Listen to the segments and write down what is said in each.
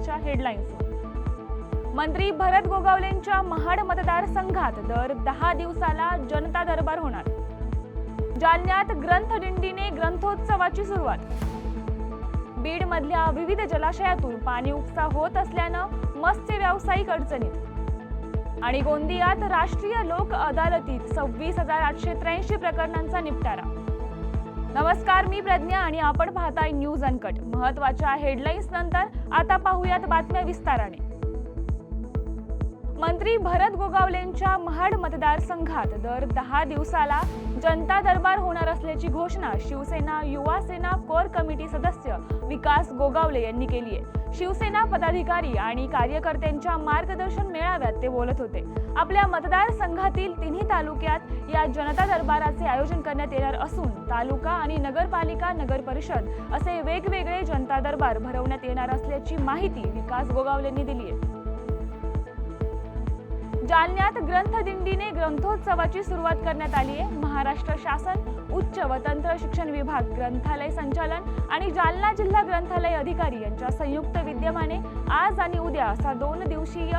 महत्त्वाच्या हेडलाईन्स मंत्री भरत गोगावलेंच्या महाड मतदारसंघात दर दहा दिवसाला जनता दरबार होणार. जालन्यात ग्रंथदिंडीने ग्रंथोत्सवाची सुरुवात. बीडमधल्या विविध जलाशयातून पाणी उपसा होत असल्यानं मत्स्य व्यावसायिक अडचणीत. आणि गोंदियात राष्ट्रीय लोक अदालतीत सव्वीस हजार आठशे त्र्याऐंशी प्रकरणांचा निपटारा. नमस्कार मी प्रज्ञा आणि आपण पाहताय न्यूज अनकट. महत्त्वाच्या हेडलाईन्स नंतर आता पाहूयात बातम्या विस्ताराने. मंत्री भरत गोगावलेंच्या महाड मतदारसंघात दर दहा दिवसाला जनता दरबार होणार असल्याची घोषणा शिवसेना युवा सेना कोर कमिटी सदस्य विकास गोगावले यांनी केली आहे. शिवसेना पदाधिकारी आणि कार्यकर्त्यांच्या मार्गदर्शन मेळाव्यात ते बोलत होते. आपल्या मतदारसंघातील तिन्ही तालुक्यात या जनता दरबाराचे आयोजन करण्यात येणार असून तालुका आणि नगरपालिका नगर परिषद असे वेगवेगळे जनता दरबार भरवण्यात येणार असल्याची माहिती विकास गोगावलेंनी दिली आहे. जालन्यात ग्रंथदिंडीने ग्रंथोत्सवाची सुरुवात करण्यात आली आहे. महाराष्ट्र शासन उच्च व तंत्र शिक्षण विभाग ग्रंथालय संचालन आणि जालना जिल्हा ग्रंथालय अधिकारी यांच्या संयुक्त विद्यमाने आज आणि उद्या असा दोन दिवसीय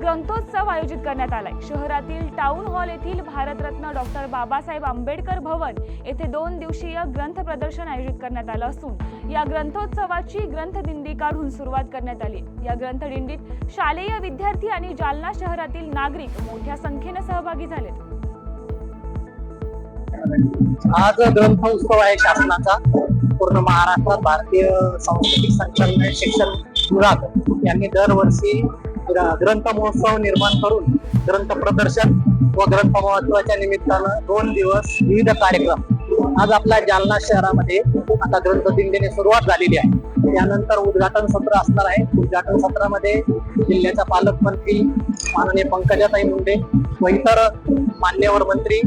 ग्रंथोत्सव आयोजित करण्यात आलाय. शहरातील टाउन हॉल येथील भारतरत्न डॉक्टर बाबासाहेब आंबेडकर भवन येथे दोन दिवसीय ग्रंथ प्रदर्शन आयोजित करण्यात आलं असून या ग्रंथोत्सवाची ग्रंथदिंडी काढून सुरुवात करण्यात आली. या ग्रंथदिंडीत शालेय विद्यार्थी आणि जालना शहरातील नागरिक मोठ्या संख्येने सहभागी झालेत आज ग्रंथ उत्सव आहे शासनाचा. पूर्ण महाराष्ट्रात भारतीय सांस्कृतिक संचालन शिक्षण विभाग यांनी दरवर्षी ग्र- ग्रंथ महोत्सव निर्माण करून ग्रंथ प्रदर्शन व ग्रंथ महोत्सवाच्या निमित्तानं दोन दिवस विविध कार्यक्रम आज आपल्या जालना शहरामध्ये आता ग्रंथ दिंडीने सुरुवात झालेली आहे. त्यानंतर उद्घाटन सत्र असणार आहे. उद्घाटन सत्रामध्ये जिल्ह्याच्या पालकमंत्री माननीय पंकजाताई मुंडे व इतर मान्यवर मंत्री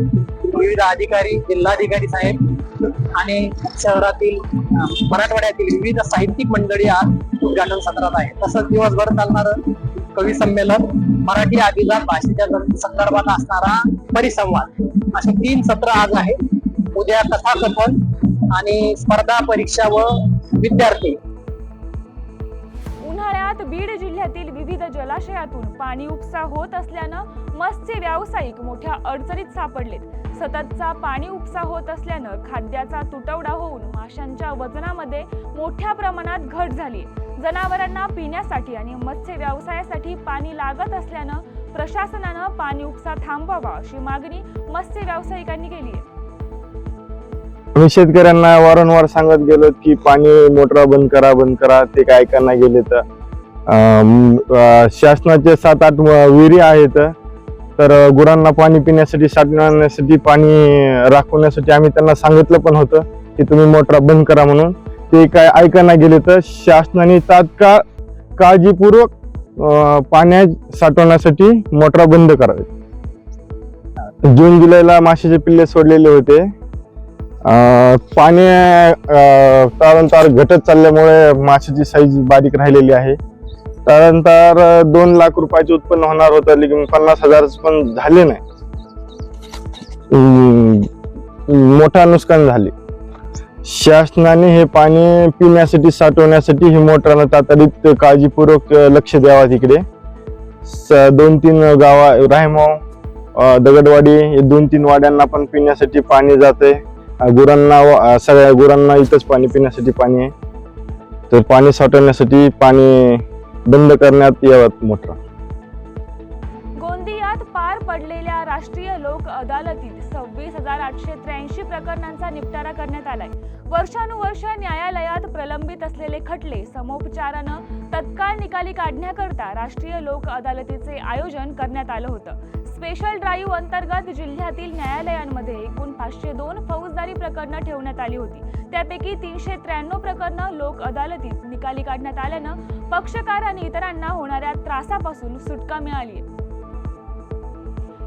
विविध अधिकारी जिल्हाधिकारी साहेब आणि शहरातील मराठवाड्यातील विविध साहित्यिक मंडळी आज उद्घाटन सत्रात आहे तसंच दिवसभर चालणार कवी संमेलन मराठी अभिजात भाषेच्या संदर्भात असणारा परिसंवाद असे तीन सत्र आज आहे उद्या कथाकथन आणि स्पर्धा परीक्षा व विद्यार्थी. उन्हाळ्यात बीड जिल्ह्यातील विविध जलाशयातून पाणी उपसा होत असल्यानं मत्स्य व्यावसायिक मोठ्या अडचणीत सापडलेत. सततचा पाणी उपसा होत असल्यानं खाद्याचा तुटवडा होऊन माशांच्या वजनामध्ये मोठ्या प्रमाणात घट झाली. जनावरांना पिण्यासाठी आणि मत्स्य व्यवसायासाठी पाणी लागत असल्यानं प्रशासनानं पाणी उपसा थांबवावा अशी मागणी मत्स्य व्यावसायिकांनी केली आहे. आम्ही शेतकऱ्यांना वारंवार सांगत गेलो की पाणी मोटरा बंद करा बंद करा ते काय ऐकायला गेले तर. शासनाचे सात आठ विहिरी आहेत तर गुरांना पाणी पिण्यासाठी साठवण्यासाठी पाणी राखवण्यासाठी आम्ही त्यांना सांगितलं पण होतं की तुम्ही मोटरा बंद करा म्हणून. ते काय ऐकायला गेले तर शासनाने तात्काळ काळजीपूर्वक पाण्या साठवण्यासाठी मोटरा बंद करावे जून जुलैला माशाचे पिल्ले सोडलेले होते. पाणी अं, त्यानंतर घटत चालल्यामुळे माशाची साईज बारीक राहिलेली आहे. त्यानंतर दोन लाख रुपयाचे उत्पन्न होणार होतं लेकिन पन्नास हजार पण झाले नाही. मोठा नुकसान झाले. शासनाने हे पाणी पिण्यासाठी साठवण्यासाठी ही मोटरानं तातडीत काळजीपूर्वक लक्ष द्यावा तिकडे. स- दोन तीन गावा रायमाव दगडवाडी हे दोन तीन वाड्यांना पण पिण्यासाठी पाणी जाते गुरांना व- सगळ्या गुरांना इथंच पाणी पिण्यासाठी पाणी आहे. तर पाणी साठवण्यासाठी पाणी बंद करण्यात यावं मोटर. राष्ट्रीय लोक अदालतीत सव्वीस हजार आठशे त्र्याऐंशी प्रकरणांचा निपटारा करण्यात आलाय. वर्षानुवर्ष न्यायालयात प्रलंबित असलेले खटले समोपचारानं तत्काळ निकाली काढण्याकरता राष्ट्रीय लोक अदालतीचे आयोजन करण्यात आलं होतं. स्पेशल ड्राईव्ह अंतर्गत जिल्ह्यातील न्यायालयांमध्ये एकूण पाचशे दोन फौजदारी प्रकरणं ठेवण्यात आली होती. त्यापैकी तीनशे त्र्याण्णव प्रकरणं लोक अदालतीत निकाली काढण्यात आल्यानं पक्षकार आणि इतरांना होणाऱ्या त्रासापासून सुटका मिळाली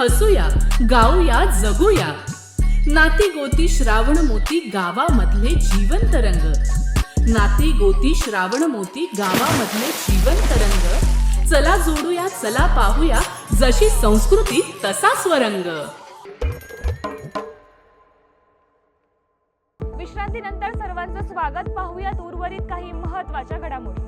हसूया गाऊया जगूया. नाती गोती श्रावण मोती गावामधले जीवंत रंग. नाती गोती श्रावण मोती गावामधले जीवन रंग. चला जोडूया चला पाहूया जशी संस्कृती तसा स्वरंग. विश्रांतीनंतर सर्वांचं स्वागत पाहूयात उर्वरित काही महत्त्वाच्या घडामोडी.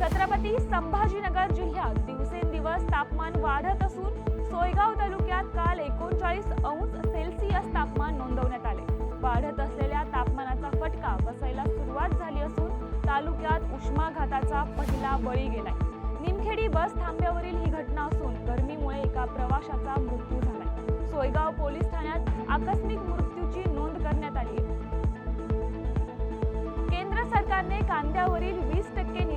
छत्रपती संभाजीनगर जिल्ह्यात दिवसेंदिवस तापमान वाढत असून सोयगाव तालुक्यात काल एकोणचाळीस अंश सेल्सिअस तापमान नोंदवण्यात आले. वाढत असलेल्या तापमानाचा फटका बसायला सुरुवात झाली असून तालुक्यात उष्माघाताचा पहिला बळी गेलाय. निमखेडी बस थांब्यावरील ही घटना असून गरमीमुळे एका प्रवाशाचा मृत्यू झालाय. सोयगाव पोलीस ठाण्यात आकस्मिक मृत्यूची नोंद करण्यात आली केंद्र सरकारने कांद्यावरील वीस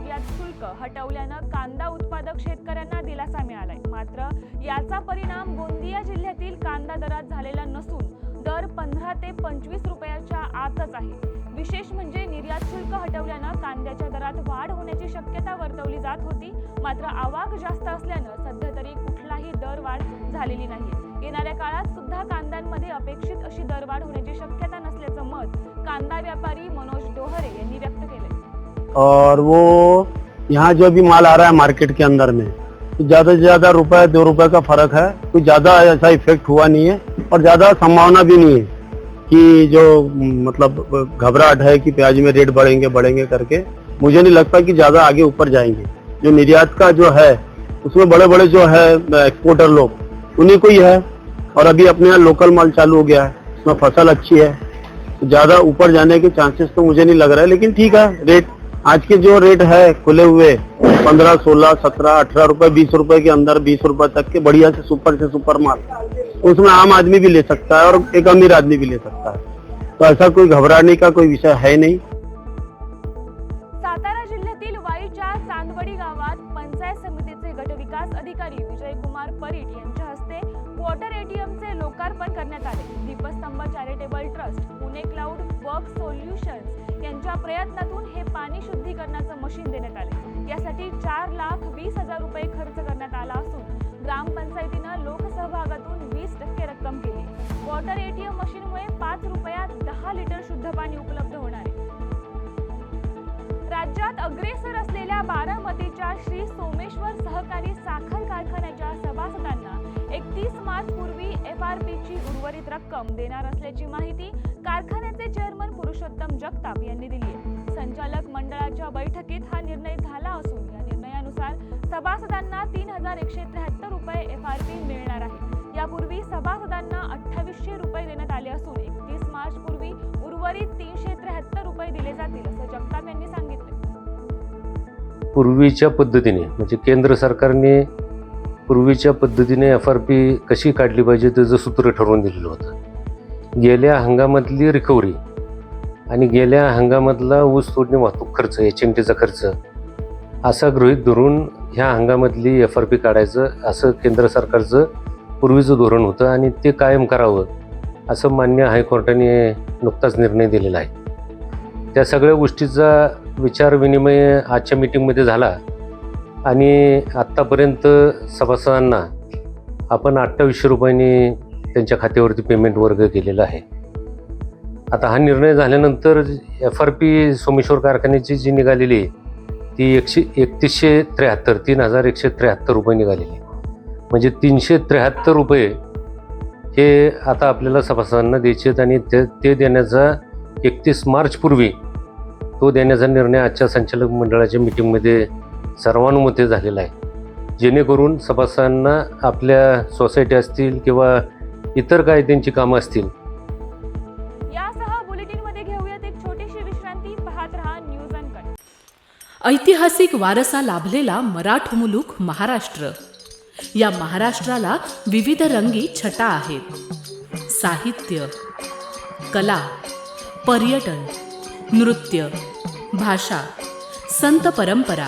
टक्के निर्यात शुल्क हटवल्यानं कांदा उत्पादक शेतकऱ्यांना दिलासा मिळालाय. मात्र याचा परिणाम गोंदिया जिल्ह्यातील कांदा दरात झालेला नसून दर पंधरा ते पंचवीस रुपयाच्या आतच आहे. विशेष म्हणजे निर्यात शुल्क हटवल्यानं कांद्याच्या दरात वाढ होण्याची शक्यता वर्तवली जात होती. मात्र आवाक जास्त असल्यानं सध्या तरी कुठलाही दरवाढ झालेली नाही येणाऱ्या काळात सुद्धा कांद्यांमध्ये अपेक्षित अशी दरवाढ होण्याची शक्यता नसल्याचं मत कांदा व्यापारी मनोज डोहरे यांनी व्यक्त केलंय. और वो यहाँ जो भी माल आ रहा है मार्केट के अंदर में तो ज़्यादा से ज़्यादा रुपए, दो रुपए का फ़र्क है। कुछ ज़्यादा ऐसा इफ़ेक्ट हुआ नहीं है और ज़्यादा संभावना भी नहीं है कि जो मतलब घबराहट है कि प्याज में रेट बढ़ेंगे बढ़ेंगे करके। मुझे नहीं लगता कि ज़्यादा आगे ऊपर जाएँगे। जो निर्यात का जो है, उसमें बड़े बड़े जो है एक्सपोर्टर लोग, उन्हीं को ही है। और अभी अपने यहाँ लोकल माल चालू हो गया है, उसमें फ़सल अच्छी है। ज़्यादा ऊपर जाने के चांसेस तो मुझे नहीं लग रहा है, लेकिन ठीक है रेट आज के जो रेट है खुले हुए पंद्रह सोलह सत्रह अठारह रुपए बीस रुपए के अंदर बीस रुपए तक के बढ़िया से सुपर से सुपर माल। उसमें आम आदमी भी ले सकता है और एक अमीर आदमी भी ले सकता है। तो ऐसा कोई घबराने का कोई विषय है नहीं। सातारा जिल्ह्यातील वाईच्या चांदवडी गावात पंचायत समितीचे गटविकास अधिकारी विजय कुमार परीट यांच्या हस्ते वॉटर एटीएमचे लोकार्पण करण्यात आले. Deepstambh charitable trust Pune cloud work solutions यांच्या प्रयत्नातून हे पाणी शुद्धीकरणाचं मशीन देण्यात आले. यासाठी चार लाख वीस हजार रुपये खर्च करण्यात आला असून ग्रामपंचायतीनं लोकसहभागातून वीस टक्के रक्कम केली. वॉटर एटीएम मशीनमुळे पाच रुपयात दहा लिटर शुद्ध पाणी उपलब्ध होणार आहे. राज्यात अग्रेसर असलेल्या बारामतीच्या श्री सोमेश्वर सहकारी साखर कारखान्याच्या सभासदांना एकतीस मार्च पूर्वी एफ आर ची उर्वरित रक्कम देणार असल्याची माहिती कारखान्याचे चेअरमन पुरुषोत्तम जगताप यांनी दिली आहे. संचालक मंडळाच्या बैठकीत हा निर्णय झाला असून या निर्णयानुसार सभासदांना तीन हजार एकशे त्र्याहत्तर रुपये एफ आर पी मिळणार आहे. यापूर्वी सभासदांना अठ्ठावीसशे रुपये देण्यात आले असून एकतीस मार्च पूर्वी उर्वरित तीनशे त्र्याहत्तर रुपये दिले जातील असं जगताप यांनी सांगितले. पूर्वीच्या पद्धतीने म्हणजे केंद्र सरकारने पूर्वीच्या पद्धतीने एफ आर पी कशी काढली पाहिजे त्याचं सूत्र ठरवून दिलेलं होतं. गेल्या हंगामातली रिकव्हरी आणि गेल्या हंगामातला ऊस तोडणी वाहतूक खर्च एच एम टीचा खर्च असा गृहीत धरून ह्या हंगामातली एफ आर पी काढायचं असं केंद्र सरकारचं पूर्वीचं धोरण होतं आणि ते कायम करावं असं मान्य हायकोर्टाने नुकताच निर्णय दिलेला आहे. त्या सगळ्या गोष्टीचा विचार विनिमय आजच्या मिटिंगमध्ये झाला. आणि आत्तापर्यंत सभासदांना आपण अठ्ठावीसशे रुपयांनी त्यांच्या खात्यावरती पेमेंट वर्ग केलेला आहे. आता हा निर्णय झाल्यानंतर एफ आर पी सोमेश्वर कारखान्याची जी निघालेली ती एकशे एकतीसशे त्र्याहत्तर तीन हजार एकशे त्र्याहत्तर रुपये निघालेली म्हणजे तीनशे त्र्याहत्तर रुपये हे आता आपल्याला सभासदांना द्यायचे आहेत आणि ते ते देण्याचा एकतीस मार्चपूर्वी तो देण्याचा निर्णय आजच्या संचालक मंडळाच्या मिटिंगमध्ये सर्वानुमते झालेला आहे. जेणेकरून सभासदांना आपल्या सोसायटी असतील किंवा इतर काय त्यांची कामं असतील. यासह बुलेटिनमध्ये घेऊयात एक छोटीशी विश्रांती. पाहत रहा न्यूज अनकट ऐतिहासिक वारसा लाभलेला मराठ मुलूक महाराष्ट्र. या महाराष्ट्राला विविध रंगी छटा आहेत. साहित्य कला पर्यटन नृत्य भाषा संत परंपरा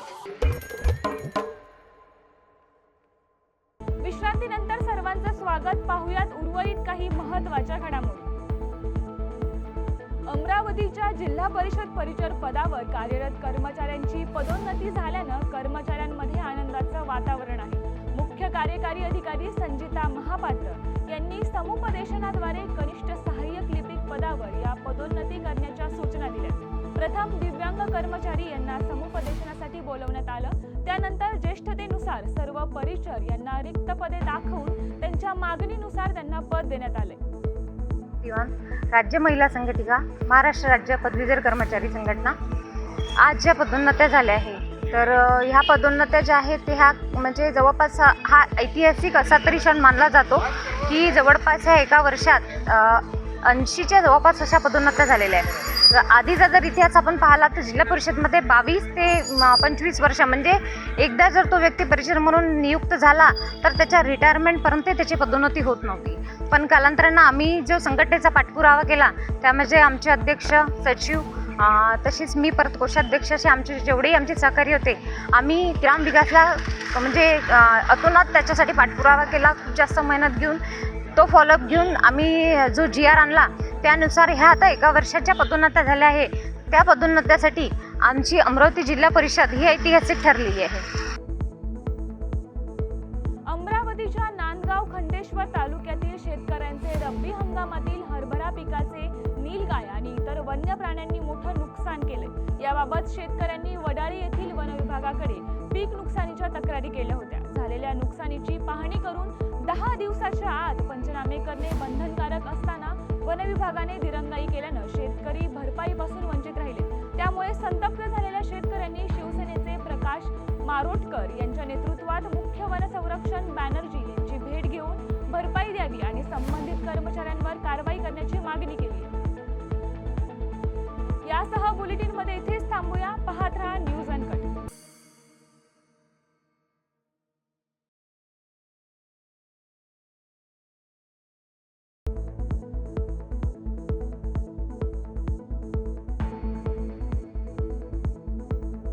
सर्वांचं स्वागत पाहुयात उर्वरित काही महत्त्वाच्या घडामोडी. अमरावतीच्या जिल्हा परिषद परिचर पदावर कार्यरत कर्मचाऱ्यांची पदोन्नती झाल्यानं कर्मचाऱ्यांमध्ये आनंदाचं वातावरण आहे. मुख्य कार्यकारी अधिकारी संजिता महापात्र यांनी समुपदेशनाद्वारे कनिष्ठ सहाय्यक लिपिक पदावर या पदोन्नती करण्याच्या सूचना दिल्या. प्रथम दिव्यांग कर्मचारी यांना समुपदेशनासाठी बोलवण्यात आलं. त्यानंतर ज्येष्ठतेनुसार सर्व परिचर यांना रिक्त पदे दाखवून त्यांच्या मागणीनुसार त्यांना पद देण्यात आले. राज्य महिला संघटिका महाराष्ट्र राज्य पदवीधर कर्मचारी संघटना आज ज्या पदोन्नत्या झाल्या आहे तर ह्या पदोन्नत्या ज्या आहेत ते ह्या म्हणजे जवळपास हा ऐतिहासिक असा तरी क्षण मानला जातो की जवळपास ह्या एका वर्षात ऐंशीच्या जवळपास अशा पदोन्नत्या झालेल्या आहेत. आधीचा जर इतिहास आपण पाहिला तर जिल्हा परिषदमध्ये बावीस ते पंचवीस वर्ष म्हणजे एकदा जर तो व्यक्ती परिषद म्हणून नियुक्त झाला तर त्याच्या रिटायरमेंटपर्यंत त्याची पदोन्नती होत नव्हती. पण कालांतरानं आम्ही जो संघटनेचा पाठपुरावा केला त्यामध्ये आमचे अध्यक्ष सचिव तसेच मी परत कोषाध्यक्ष असे आमचे जेवढेही आमचे सहकारी होते आम्ही ग्राम विकासला म्हणजे अतोनात त्याच्यासाठी पाठपुरावा केला खूप जास्त मेहनत घेऊन. तो फॉलोअप घेऊन आम्ही जो जी आर आणला त्यानुसार ह्या आता एका वर्षाच्या पदोन्नत्या झाल्या आहे. त्या पदोन्नत्यासाठी आमची अमरावती जिल्हा परिषद ही ऐतिहासिक ठरलेली आहे. अमरावतीच्या नांदगाव खंडेश्वर तालुक्यातील शेतकऱ्यांचे रब्बी हंगामातील हरभरा पिकाचे नीलगाय आणि इतर वन्य प्राण्यांनी मोठं नुकसान केले याबाबत शेतकऱ्यांनी वडाळी येथील वन विभागाकडे पीक नुकसानीच्या तक्रारी केल्या होत्या. झालेल्या नुकसानीची पाहणी करून दहा दिवसाच्या आत पंचनामे करणे बंधनकारक असताना वन विभागाने दिरंगाई केल्यानं शेतकरी भरपाईपासून वंचित राहिले. त्यामुळे संतप्त झालेल्या शेतकऱ्यांनी शिवसेनेचे प्रकाश मारोटकर यांच्या नेतृत्वात मुख्य वनसंरक्षण बॅनर्जी यांची भेट घेऊन भरपाई द्यावी आणि संबंधित कर्मचाऱ्यांवर कारवाई करण्याची मागणी केली यासह बुलेटिनमध्ये इथेच थांबूया.